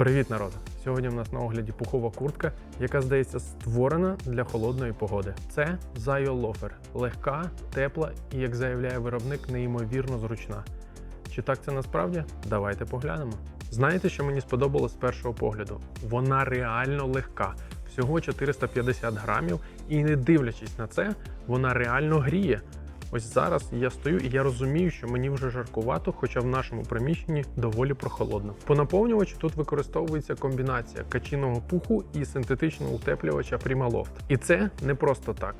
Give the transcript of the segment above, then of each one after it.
Привіт, народ! Сьогодні в нас на огляді пухова куртка, яка здається створена для холодної погоди. Це Zayo Loafer. легка, тепла і, як заявляє виробник, неймовірно зручна. Чи так це насправді? Давайте поглянемо. Знаєте, що мені сподобалось з першого погляду? Вона реально легка, всього 450 грамів, і не дивлячись на це, вона реально гріє. Ось зараз я стою і я розумію, що мені вже жаркувато, хоча в нашому приміщенні доволі прохолодно. По наповнювачу тут використовується комбінація качиного пуху і синтетичного утеплювача Primaloft. І це не просто так.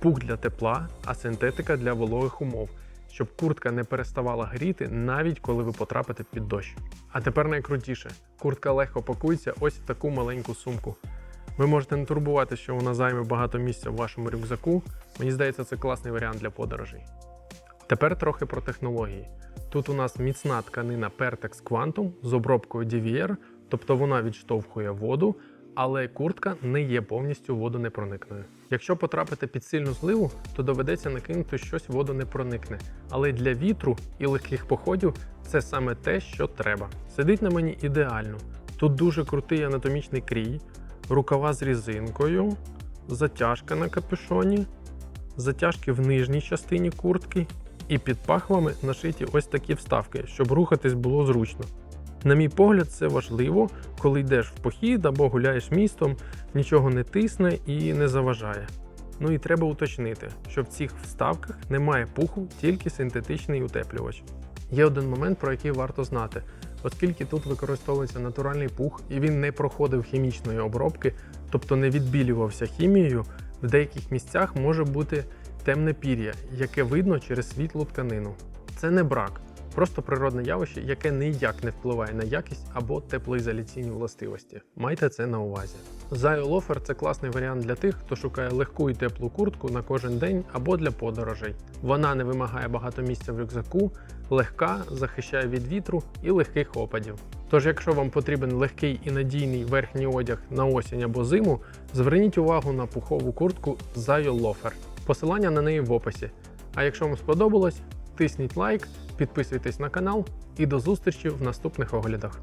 Пух для тепла, а синтетика для вологих умов, щоб куртка не переставала гріти, навіть коли ви потрапите під дощ. А тепер найкрутіше: куртка легко пакується ось в таку маленьку сумку. Ви можете не турбувати, що вона займе багато місця в вашому рюкзаку. Мені здається, це класний варіант для подорожей. Тепер трохи про технології. Тут у нас міцна тканина Pertex Quantum з обробкою DVR, тобто вона відштовхує воду, але куртка не є повністю водонепроникною. Якщо потрапити під сильну зливу, то доведеться накинути щось водонепроникне. Але для вітру і легких походів це саме те, що треба. Сидить на мені ідеально. Тут дуже крутий анатомічний крій, рукава з різинкою, затяжка на капюшоні, затяжки в нижній частині куртки, і під пахвами нашиті ось такі вставки, щоб рухатись було зручно. На мій погляд, це важливо, коли йдеш в похід або гуляєш містом, нічого не тисне і не заважає. Ну і треба уточнити, що в цих вставках немає пуху, тільки синтетичний утеплювач. Є один момент, про який варто знати, оскільки тут використовується натуральний пух і він не проходив хімічної обробки, тобто не відбілювався хімією, в деяких місцях може бути темне пір'я, яке видно через світлу тканину. Це не брак, просто природне явище, яке ніяк не впливає на якість або теплоізоляційні властивості. Майте це на увазі. Zayo Loafer – це класний варіант для тих, хто шукає легку і теплу куртку на кожен день або для подорожей. Вона не вимагає багато місця в рюкзаку, легка, захищає від вітру і легких опадів. Тож, якщо вам потрібен легкий і надійний верхній одяг на осінь або зиму, зверніть увагу на пухову куртку Zayo Loafer. Посилання на неї в описі. А якщо вам сподобалось, тисніть лайк, підписуйтесь на канал і до зустрічі в наступних оглядах.